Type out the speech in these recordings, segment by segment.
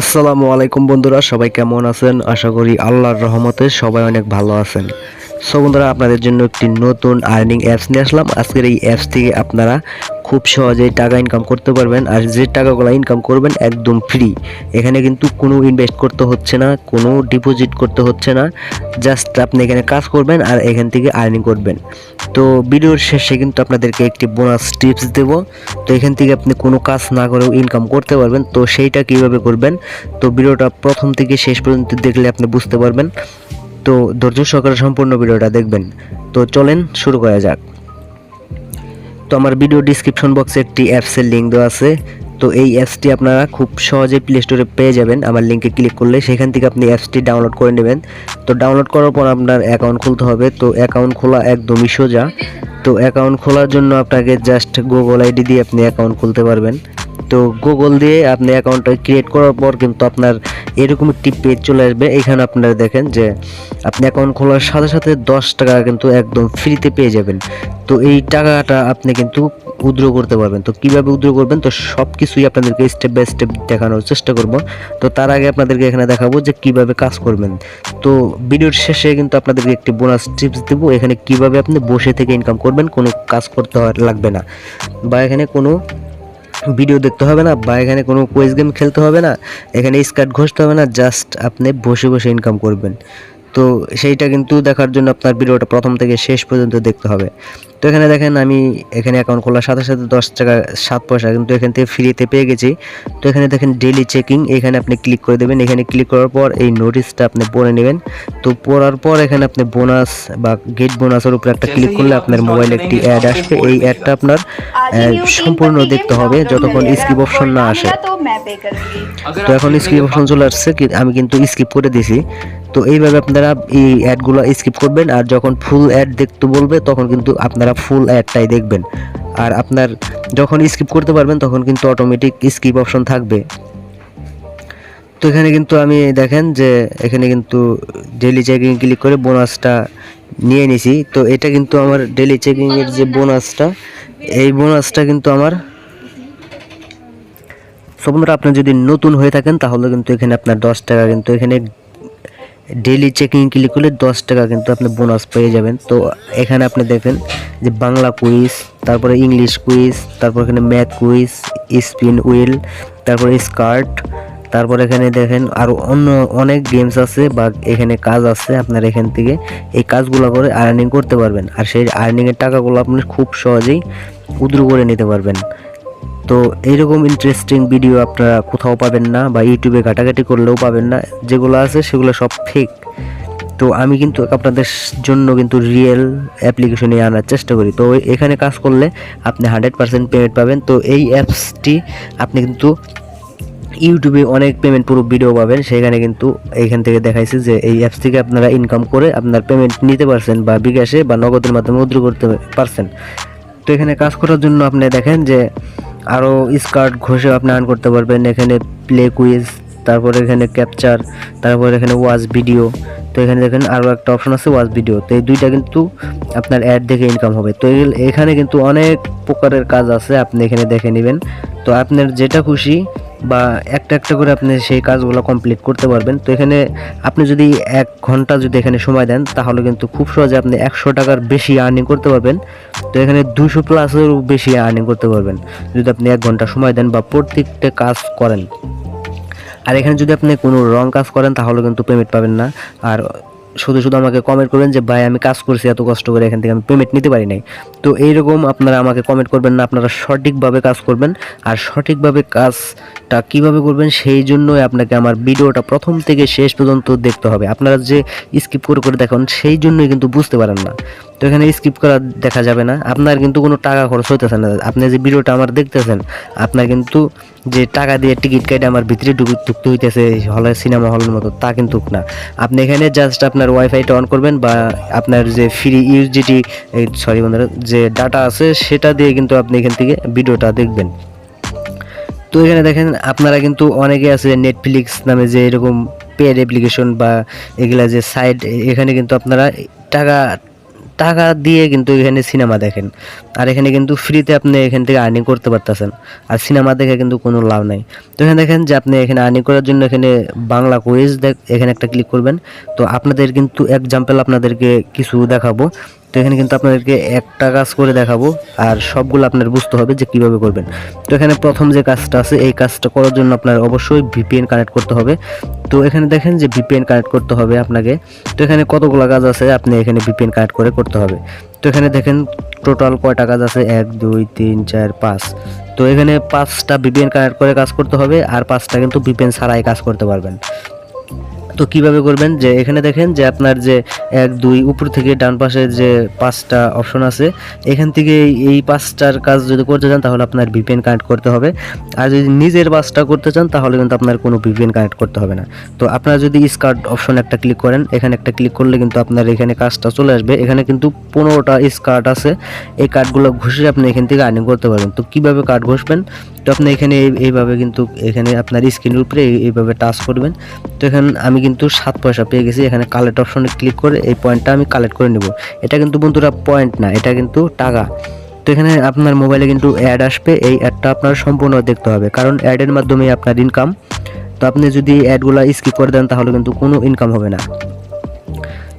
আসসালামু আলাইকুম বন্ধুরা, সবাই কেমন আছেন? আশা করি আল্লাহর রহমতে সবাই অনেক ভালো আছেন। সো বন্ধুরা, আপনাদের জন্য একটি নতুন আর্নিং অ্যাপস নিয়ে আসলাম। আজকের এই অ্যাপস থেকে আপনারা খুব সহজেই টাকা ইনকাম করতে পারবেন আর যে টাকাগুলো ইনকাম করবেন একদম ফ্রি এখানে কিন্তু কোনো ইনভেস্ট করতে হচ্ছে না, কোনো ডিপোজিট করতে হচ্ছে না। জাস্ট আপনি এখানে কাজ করবেন আর এখান থেকে আর্নিং করবেন। তো ভিডিওর শেষে কিন্তু আপনাদেরকে একটি বোনাস টিপস দেব। তো এখান থেকে আপনি কোনো কাজ না করেও ইনকাম করতে পারবেন। তো সেইটা কীভাবে করবেন? তো ভিডিওটা প্রথম থেকে শেষ পর্যন্ত দেখলে আপনি বুঝতে পারবেন। তো ধৈর্য সহকারে সম্পূর্ণ ভিডিওটা দেখবেন। তো চলেন শুরু করা যাক। তো আমার ভিডিও ডিসক্রিপশন বক্সে একটি অ্যাপসের লিঙ্ক দেওয়া আছে। তো এই অ্যাপসটি আপনারা খুব সহজে প্লে স্টোরে পেয়ে যাবেন। আমার লিঙ্কে ক্লিক করলে সেখান থেকে আপনি অ্যাপসটি ডাউনলোড করে নেবেন। তো ডাউনলোড করার পর আপনার অ্যাকাউন্ট খুলতে হবে। তো অ্যাকাউন্ট খোলা একদমই সোজা। তো অ্যাকাউন্ট খোলার জন্য আপনাকে জাস্ট গুগল আইডি দিয়ে আপনি অ্যাকাউন্ট খুলতে পারবেন। তো গুগল দিয়ে আপনি অ্যাকাউন্টটা ক্রিয়েট করার পর কিন্তু আপনার এরকম একটি পেজ চলে আসবে। এখানে আপনারা দেখেন যে আপনি অ্যাকাউন্ট খোলার সাথে সাথে দশ টাকা কিন্তু একদম ফ্রিতে পেয়ে যাবেন। তো এই টাকাটা আপনি কিন্তু উদ্র করতে পারবেন। তো কীভাবে উদ্র করবেন? তো সব কিছুই আপনাদেরকে স্টেপ বাই স্টেপ দেখানোর চেষ্টা করব। তো তার আগে আপনাদেরকে এখানে দেখাবো যে কীভাবে কাজ করবেন। তো ভিডিওর শেষে কিন্তু আপনাদেরকে একটি বোনাস টিপস দেবো। এখানে কীভাবে আপনি বসে থেকে ইনকাম করবেন, কোনো কাজ করতে লাগবে না। বা এখানে কোনো ভিডিও দেখতে হবে না বা এখানে কোনো কোয়েস গেম খেলতে হবে না, এখানে স্কার্ট ঘষতে হবে না জাস্ট আপনি বসে বসে ইনকাম করবেন। তো সেইটা কিন্তু দেখার জন্য আপনার ভিডিওটা প্রথম থেকে শেষ পর্যন্ত দেখতে হবে। তো এখানে দেখেন আমি এখানে অ্যাকাউন্ট খোলার সাথে সাথে দশ টাকা সাত পয়সা কিন্তু এখান থেকে ফ্রিতে পেয়ে গেছি। তো এখানে দেখেন ডেলি চেকিং এখানে আপনি ক্লিক করে দেবেন। এখানে ক্লিক করার পর এই নোটিশটা আপনি পড়ে নেবেন। তো পড়ার পর এখানে আপনি বোনাস বা গেট বোনাসের উপর একটা ক্লিক করলে আপনার মোবাইলে একটি অ্যাড আসবে। এই অ্যাডটা আপনার সম্পূর্ণ দেখতে হবে যতক্ষণ স্কিপ অপশন না আসে। তো এখন স্কিপ অপশন চলে আসছে আমি কিন্তু স্কিপ করে দিয়েছি। তো এইভাবে আপনারা এই অ্যাডগুলো স্কিপ করবেন আর যখন ফুল অ্যাড দেখতে বলবে তখন কিন্তু আপনারা ফুল অ্যাডটাই দেখবেন। আর আপনার যখন স্কিপ করতে পারবেন, তখন কিন্তু অটোমেটিক স্কিপ অপশন থাকবে। তো এখানে কিন্তু আমি দেখেন যে, এখানে কিন্তু ডেলি চেকিং ক্লিক করে বোনাসটা নিয়ে নিছি। তো এটা কিন্তু আমার ডেলি চেকিংয়ের যে বোনাসটা এই বোনাসটা কিন্তু আমার সো বন্ধুরা আপনি যদি নতুন হয়ে থাকেন, তাহলে কিন্তু এখানে আপনার দশ টাকা কিন্তু এখানে ডেলি চেকিং ক্লিক করলে দশ টাকা কিন্তু আপনি বোনাস পেয়ে যাবেন। তো এখানে আপনি দেখেন যে বাংলা কুইজ তারপরে ইংলিশ কুইজ তারপর এখানে ম্যাথ কুইজ স্পিন উইল তারপরে স্কার্ট, তারপর এখানে দেখেন আরও অন্য অনেক গেমস আছে বা এখানে কাজ আছে আপনার এখান থেকে। এই কাজগুলো করে আর্নিং করতে পারবেন। আর সেই আর্নিংয়ের টাকাগুলো আপনি খুব সহজেই উদ্র করে নিতে পারবেন। তো এইরকম ইন্টারেস্টিং ভিডিও আপনারা কোথাও পাবেন না বা ইউটিউবে ঘাটাঘাটি করলেও পাবেন না। যেগুলো আছে সেগুলো সব ফেক তো আমি কিন্তু আপনাদের জন্য কিন্তু রিয়েল অ্যাপ্লিকেশনে আনার চেষ্টা করি। তো এখানে কাজ করলে আপনি হান্ড্রেড পার্সেন্ট পেমেন্ট পাবেন। তো এই অ্যাপসটি আপনি কিন্তু ইউটিউবে অনেক পেমেন্ট পুরো ভিডিও পাবেন। সেখানে কিন্তু এইখান থেকে দেখাইছে যে এই অ্যাপস থেকে আপনারা ইনকাম করে আপনার পেমেন্ট নিতে পারছেন বা বিকাশে বা নগদের মাধ্যমে উদ্র করতে পারছেন। তো এখানে কাজ করার জন্য আপনি দেখেন যে আরও স্কার্ট ঘষে আপনি আর্ন করতে পারবেন। এখানে প্লে কুইজ তারপরে এখানে ক্যাপচার তারপর এখানে ওয়াচ ভিডিও তো এখানে দেখেন আরও একটা অপশন আছে ওয়াচ ভিডিও তো এই দুইটা কিন্তু আপনার অ্যাড দেখে ইনকাম হবে। তো এখানে কিন্তু অনেক প্রকারের কাজ আছে, আপনি এখানে দেখে নেবেন। তো আপনার যেটা খুশি বা একটা একটা করে আপনি সেই কাজগুলো কমপ্লিট করতে পারবেন। তো এখানে আপনি যদি এক ঘণ্টা যদি এখানে সময় দেন, তাহলে কিন্তু খুব সহজে আপনি একশো টাকার বেশি আর্নিং করতে পারবেন। তো এখানে দুশো প্লাসেরও বেশি আর্নিং করতে পারবেন। যদি আপনি এক ঘণ্টা সময় দেন বা প্রত্যেকটা কাজ করেন। আর এখানে যদি আপনি কোনো রং কাজ করেন, তাহলে কিন্তু পেমেন্ট পাবেন না। আর শুধু শুধু আমাকে কমেন্ট করবেন যে, ভাই, আমি কাজ করছি, এত কষ্ট করে এখান থেকে আমি পেমেন্ট নিতে পারি নাই। তো এইরকম আপনারা আমাকে কমেন্ট করবেন না, আপনারা সঠিকভাবে কাজ করবেন। আর সঠিকভাবে কাজটা কীভাবে করবেন, সেই জন্যই আপনাকে আমার ভিডিওটা প্রথম থেকে শেষ পর্যন্ত দেখতে হবে। আপনারা যে স্কিপ করে করে দেখুন, সেই জন্যই কিন্তু বুঝতে পারেন না। তো এখানে স্কিপ করা দেখা যাবে না। আপনার কিন্তু কোনো টাকা খরচ হইতেছে না। আপনি যে ভিডিওটা আমার দেখতেছেন, আপনার কিন্তু যে টাকা দিয়ে টিকিট কেটে আমার ভিতরে ঢুক- ঢুকতে হইতেছে হলে সিনেমা হলের মতো, তা কিন্তু না। আপনি এখানে জাস্ট আপনার ওয়াইফাইটা অন করবেন বা আপনার যে ফ্রি ইউজিটি সরি বন্ধুরা, যে ডাটা আছে সেটা দিয়ে কিন্তু আপনি এখান থেকে ভিডিওটা দেখবেন। তো এখানে দেখেন, আপনারা কিন্তু অনেকে আছে নেটফ্লিক্স নামে যে এরকম পেড অ্যাপ্লিকেশন বা এগুলা যে সাইট এখানে কিন্তু আপনারা টাকা টাকা দিয়ে কিন্তু এখানে সিনেমা দেখেন। আর এখানে কিন্তু ফ্রিতে আপনি এখান থেকে আর্নিং করতে পারতেছেন। আর সিনেমা দেখে কিন্তু কোনো লাভ নাই। তো এখানে দেখেন যে আপনি এখানে আর্নিং করার জন্য এখানে বাংলা কোয়েজ দেখ এখানে একটা ক্লিক করবেন। তো আপনাদের কিন্তু এক্সাম্পল আপনাদেরকে কিছু দেখাবো। তো এখানে কিন্তু আপনাদেরকে একটা কাজ করে দেখাবো, আর সবগুলো আপনার বুঝতে হবে যে কীভাবে করবেন। তো এখানে প্রথম যে কাজটা আছে, এই কাজটা করার জন্য আপনার অবশ্যই ভিপিএন কানেক্ট করতে হবে। তো এখানে দেখেন যে ভিপিএন কানেক্ট করতে হবে আপনাকে। তো এখানে কতগুলো কাজ আছে, আপনি এখানে ভিপিএন কানেক্ট করে করতে হবে। তো এখানে দেখেন টোটাল কয়টা কাজ আছে? এক, দুই, তিন, চার, পাঁচ। তো এখানে পাঁচটা ভিপিএন কানেক্ট করে কাজ করতে হবে, আর পাঁচটা কিন্তু ভিপিএন ছাড়াই কাজ করতে পারবেন। তো কীভাবে করবেন? যে এখানে দেখেন যে আপনার যে এক, দুই, উপর থেকে ডান পাশে যে পাঁচটা অপশন আছে, এখান থেকে এই- পাঁচটার কাজ যদি করতে চান তাহলে আপনার ভিপিএন কানেক্ট করতে হবে। আর যদি নিজের পাঁচটা করতে চান তাহলে কিন্তু আপনার কোনো ভিপিএন কানেক্ট করতে হবে না। তো আপনারা যদি স্কার্ট অপশন একটা ক্লিক করেন, এখানে একটা ক্লিক করলে কিন্তু আপনার এখানে কাজটা চলে আসবে। এখানে কিন্তু পনেরোটা স্কার্ট আছে। এই কার্ডগুলো ঘষে আপনি এখান থেকে আর্নিং করতে পারবেন। তো কীভাবে কার্ড ঘষবেন? তো আপনি এখানে এই- এইভাবে কিন্তু এখানে আপনার স্ক্রিনের উপরে এই- এইভাবে টাচ করবেন। তো এখানে আমি কিন্তু সাত পয়সা পেয়ে গেছি। এখানে কালেক্ট অপশনে ক্লিক করে এই পয়েন্টটা আমি কালেক্ট করে নেব। এটা কিন্তু বন্ধুরা পয়েন্ট না, এটা কিন্তু টাকা। তো এখানে আপনার মোবাইলে কিন্তু অ্যাড আসবে, এই অ্যাডটা আপনার সম্পূর্ণ দেখতে হবে। কারণ অ্যাডের মাধ্যমে আপনার ইনকাম তো আপনি যদি অ্যাডগুলো স্কিপ করে দেন, তাহলে কিন্তু কোনো ইনকাম হবে না।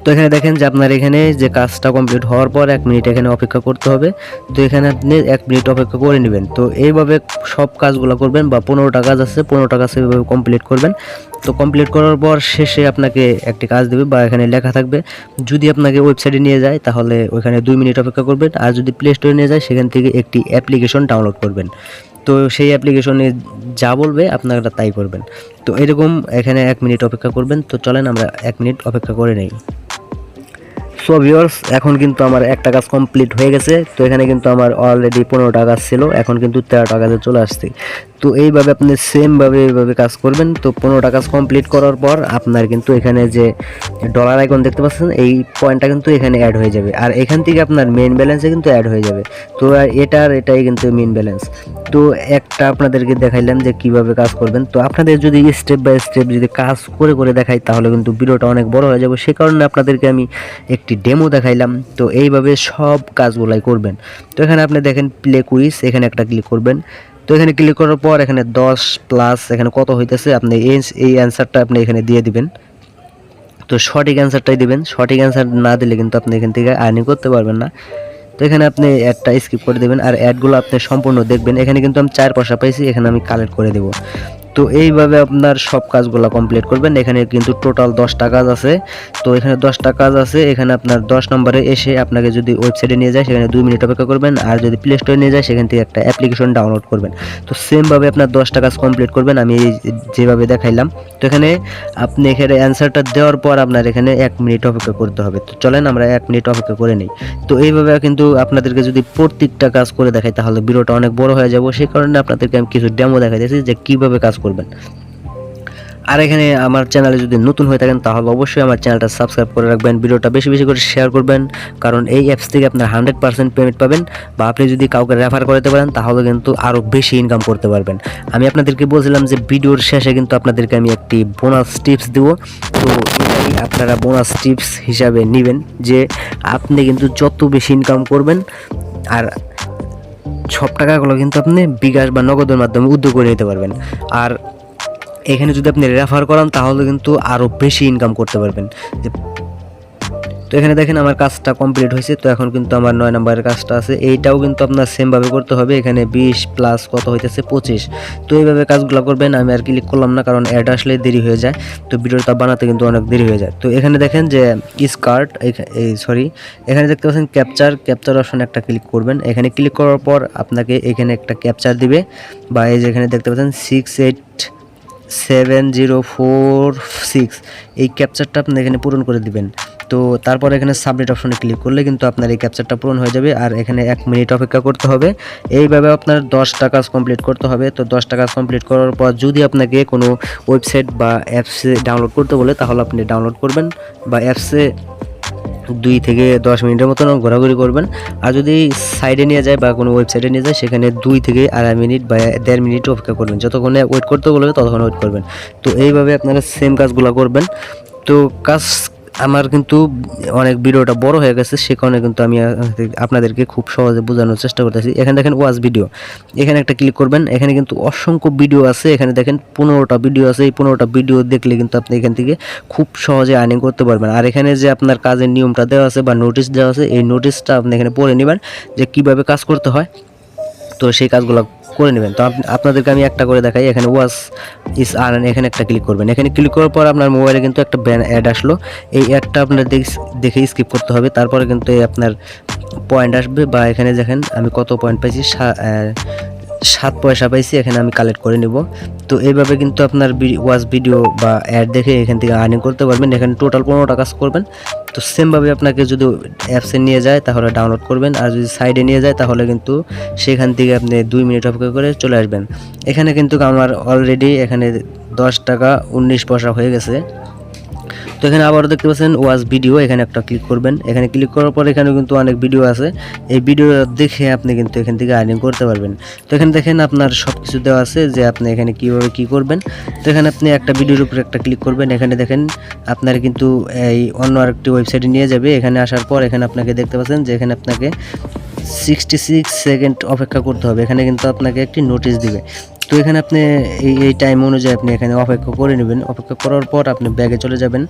তো এখানে দেখেন যে আপনার এখানে যে কাজটা কমপ্লিট হওয়ার পর এক মিনিট এখানে অপেক্ষা করতে হবে। তো এখানে আপনি এক মিনিট অপেক্ষা করে নেবেন। তো এইভাবে সব কাজগুলো করবেন বা পনেরোটা কাজ আছে, পনেরোটা কাজ এইভাবে কমপ্লিট করবেন। তো কমপ্লিট করার পর শেষে আপনাকে একটি কাজ দেবে বা এখানে লেখা থাকবে, যদি আপনাকে ওয়েবসাইটে নিয়ে যায় তাহলে ওইখানে দুই মিনিট অপেক্ষা করবেন, আর যদি প্লে স্টোরে নিয়ে যায় সেখান থেকে একটি অ্যাপ্লিকেশন ডাউনলোড করবেন। তো সেই অ্যাপ্লিকেশনে যা বলবে আপনারা তাই করবেন। তো এরকম এখানে এক মিনিট অপেক্ষা করবেন, তো চলেন আমরা এক মিনিট অপেক্ষা করে নেই। সো ভিউয়ার্স এখন কিন্তু আমার একটা কাজ কমপ্লিট হয়ে গেছে, তো এখানে কিন্তু আমার অলরেডি পনেরোটা কাজ ছিল, এখন কিন্তু তেরোটা কাজে চলে আসছে। তো এইভাবে আপনি সেমভাবে এইভাবে কাজ করবেন। তো পনেরোটা কাজ কমপ্লিট করার পর আপনার কিন্তু এখানে যে ডলার আইকন দেখতে পাচ্ছেন, এই পয়েন্টটা কিন্তু এখানে অ্যাড হয়ে যাবে। আর এখান থেকে আপনার মেন ব্যালেন্সে কিন্তু অ্যাড হয়ে যাবে। তো এটার এটাই কিন্তু মেন ব্যালেন্স তো একটা আপনাদেরকে দেখাইলাম যে কীভাবে কাজ করবেন। তো আপনাদের যদি স্টেপ বাই স্টেপ যদি কাজ করে করে দেখাই, তাহলে কিন্তু ভিডিওটা অনেক বড় হয়ে যাবে। সে কারণে আপনাদেরকে আমি একটি ডেমো দেখাইলাম। তো এইভাবে সব কাজগুলাই করবেন। তো এখানে আপনি দেখেন প্লে কুইজ এখানে একটা ক্লিক করবেন। তো এখানে ক্লিক করার পর এখানে দশ প্লাস এখানে কত হইতেছে, আপনি এই অ্যান্সারটা আপনি এখানে দিয়ে দিবেন। তো সঠিক অ্যান্সারটাই দিবেন। সঠিক অ্যান্সার না দিলে কিন্তু আপনি এখান থেকে আর্নিং করতে পারবেন না। তো এখানে আপনি অ্যাডটা স্কিপ করে দেবেন। আর অ্যাডগুলো আপনি সম্পূর্ণ দেখবেন। এখানে কিন্তু আমি চার পয়সা পাইছি, এখানে আমি কালেক্ট করে দেবো। তো এইভাবে আপনার সব কাজগুলো কমপ্লিট করবেন। এখানে কিন্তু টোটাল দশটা কাজ আছে। তো এখানে দশটা কাজ আছে। এখানে আপনার দশ নম্বরে এসে আপনাকে যদি ওয়েবসাইটে নিয়ে যায়, সেখানে দুই মিনিট অপেক্ষা করবেন। আর যদি প্লে স্টোরে নিয়ে যায়, সেখান থেকে একটা অ্যাপ্লিকেশন ডাউনলোড করবেন। তো সেমভাবে আপনার দশটা কাজ কমপ্লিট করবেন। আমি যেভাবে দেখাইলাম। তো এখানে আপনি এখানে অ্যান্সারটা দেওয়ার পর আপনার এখানে এক মিনিট অপেক্ষা করতে হবে। তো চলেন আমরা এক মিনিট অপেক্ষা করে নিই। তো এইভাবে কিন্তু আপনাদেরকে যদি প্রত্যেকটা কাজ করে দেখাই, তাহলে ভিডিওটা অনেক বড় হয়ে যাব। সেই কারণে আপনাদেরকে আমি কিছু ডেমো দেখাই দিয়েছি যে কীভাবে কাজ করবেন। আর এখানে আমার চ্যানেলে যদি নতুন হয়ে থাকেন, তাহলে অবশ্যই আমার চ্যানেলটা সাবস্ক্রাইব করে রাখবেন, ভিডিওটা বেশি বেশি করে শেয়ার করবেন, কারণ এই অ্যাপস থেকে আপনার হান্ড্রেড পার্সেন্ট পেমেন্ট পাবেন বা আপনি যদি কাউকে রেফার করতে পারেন, তাহলে কিন্তু আরও বেশি ইনকাম করতে পারবেন। আমি আপনাদেরকে বলছিলাম যে ভিডিওর শেষে কিন্তু আপনাদেরকে আমি একটি বোনাস টিপস দেবো। তো এটাই আপনারা বোনাস টিপস হিসাবে নেবেন যে আপনি কিন্তু যত বেশি ইনকাম করবেন, আর সব টাকাগুলো কিন্তু আপনি বিকাশ বা নগদের মাধ্যমে উদ্যোগ করে নিতে পারবেন। আর এখানে যদি আপনি রেফার করান, তাহলে কিন্তু আরও বেশি ইনকাম করতে পারবেন। যে- তো এখানে দেখেন আমার কাজটা কমপ্লিট হয়েছে, তো এখন কিন্তু আমার নয় নম্বরের কাজটা আছে। এইটাও কিন্তু আপনার সেমভাবে করতে হবে, এখানে বিশ প্লাস কত হইতেছে পঁচিশ। তো এইভাবে কাজগুলো করবেন, আমি আর ক্লিক করলাম না, কারণ অ্যাড আসলে দেরি হয়ে যায়, তো ভিডিওটা বানাতে কিন্তু অনেক দেরি হয়ে যায়। তো এখানে দেখেন যে স্কার্ট, এই সরি এখানে দেখতে পাচ্ছেন ক্যাপচার ক্যাপচার অপশনে একটা ক্লিক করবেন। এখানে ক্লিক করার পর আপনাকে এখানে একটা ক্যাপচার দিবে, বা এই যে এখানে দেখতে পাচ্ছেন six eight seven zero four six এই ক্যাপচারটা আপনি এখানে পূরণ করে দিবেন। তো তারপর এখানে সাবমিট অপশনে ক্লিক করলে কিন্তু আপনার এই ক্যাপচারটা পূরণ হয়ে যাবে আর এখানে এক মিনিট অপেক্ষা করতে হবে। এইভাবে আপনার দশটা কাজ কমপ্লিট করতে হবে। তো দশটা কাজ কমপ্লিট করার পর যদি আপনাকে কোনো ওয়েবসাইট বা অ্যাপসে ডাউনলোড করতে বলে, তাহলে আপনি ডাউনলোড করবেন বা অ্যাপসে দুই থেকে দশ মিনিটের মতন ঘোরাঘুরি করবেন। আর যদি সাইডে নিয়ে যায় বা কোনো ওয়েবসাইটে নিয়ে যায়, সেখানে দুই থেকে আড়াই মিনিট বা দেড় মিনিট অপেক্ষা করবেন। যতক্ষণে ওয়েট করতে বলবে, ততক্ষণ ওয়েট করবেন। তো এইভাবে আপনারা সেম কাজগুলো করবেন। তো কাজ আমার কিন্তু অনেক ভিডিওটা বড় হয়ে গেছে, সে কারণে কিন্তু আমি আপনাদেরকে খুব সহজে বোঝানোর চেষ্টা করতেছি। এখানে দেখেন ওয়াজ ভিডিও। এখানে একটা ক্লিক করবেন, এখানে কিন্তু অসংখ্য ভিডিও আছে। এখানে দেখেন পনেরোটা ভিডিও আছে। এই পনেরোটা ভিডিও দেখলে কিন্তু আপনি এখান থেকে খুব সহজে আর্নিং করতে পারবেন। আর এখানে যে আপনার কাজের নিয়মটা দেওয়া আছে বা নোটিশ দেওয়া আছে, এই নোটিশটা আপনি এখানে পড়ে নেবেন যে কীভাবে কাজ করতে হয়। তো সেই কাজগুলো করে নেবেন। তো আপনাদেরকে আমি একটা করে দেখাই। এখানে ওয়াস ইস আর এখানে একটা ক্লিক করবেন। এখানে ক্লিক করার পর আপনার মোবাইলে কিন্তু একটা ব্যান অ্যাড আসলো। এই অ্যাডটা আপনার দেখ- স্কিপ করতে হবে। তারপরে কিন্তু এই আপনার পয়েন্ট আসবে বা এখানে দেখেন আমি কত পয়েন্ট পাইছি? সাত পয়সা পাইছি, এখানে আমি কালেক্ট করে নিব। তো এইভাবে কিন্তু আপনার ওয়াচ ভিডিও বা অ্যাড দেখে এখান থেকে আর্নিং করতে পারবেন। এখানে টোটাল পনেরোটা কাজ করবেন। তো সেমভাবে আপনাকে যদি অ্যাপসে নিয়ে যায়, তাহলে ডাউনলোড করবেন। আর যদি সাইডে নিয়ে যায়, তাহলে কিন্তু সেখান থেকে আপনি দুই মিনিট অপেক্ষা করে চলে আসবেন। এখানে কিন্তু আমার অলরেডি এখানে দশ টাকা উনিশ পয়সা হয়ে গেছে। তো এখানে আবারও দেখতে পাচ্ছেন ওয়াজ ভিডিও, এখানে একটা ক্লিক করবেন। এখানে ক্লিক করার পর এখানে কিন্তু অনেক ভিডিও আছে। এই ভিডিও দেখে আপনি কিন্তু এখান থেকে আর্নিং করতে পারবেন। তো এখানে দেখেন আপনার সব কিছু দেওয়া আছে যে আপনি এখানে কীভাবে কী করবেন। তো এখানে আপনি একটা ভিডিওর উপরে একটা ক্লিক করবেন। এখানে দেখেন আপনার কিন্তু এই অন্য আরেকটি ওয়েবসাইটে নিয়ে যাবে। এখানে আসার পর এখানে আপনাকে দেখতে পাচ্ছেন যে এখানে আপনাকে সিক্সটি সিক্স সেকেন্ড অপেক্ষা করতে হবে। এখানে কিন্তু আপনাকে একটি নোটিশ দিবে। তো এখানে আপনি এই এই টাইম অনুযায়ী আপনি এখানে অপেক্ষা করে নেবেন। অপেক্ষা করার পর আপনি ব্যাগে চলে যাবেন।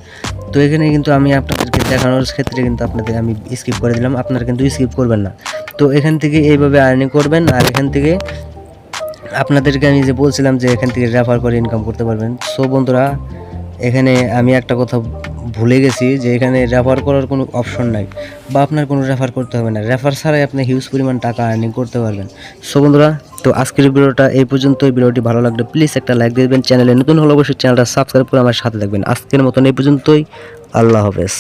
তো এখানে কিন্তু আমি আপনাদেরকে দেখানোর ক্ষেত্রে কিন্তু আপনাদের আমি স্কিপ করে দিলাম। আপনারা কিন্তু স্কিপ করবেন না। তো এখান থেকে এইভাবে আর্নিং করবেন আর এখান থেকে আপনাদেরকে আমি যে বলছিলাম যে এখান থেকে রেফার করে ইনকাম করতে পারবেন। সো বন্ধুরা, এখানে আমি একটা কথা ভুলে গেছি যে এখানে রেফার করার কোনো অপশন নাই বা আপনার কোনো রেফার করতে হবে না। রেফার ছাড়াই আপনি হিউজ পরিমাণ টাকা আর্নিং করতে পারবেন। সো বন্ধুরা, তো আজকের ভিডিওটা এই পর্যন্তই। ভিডিওটি ভালো লাগলে প্লিজ একটা লাইক দিয়ে দেবেন। চ্যানেলে নতুন হলে অবশ্যই চ্যানেলটা সাবস্ক্রাইব করে আমার সাথে থাকবেন। আজকের মতন এই পর্যন্তই। আল্লাহ হাফেজ।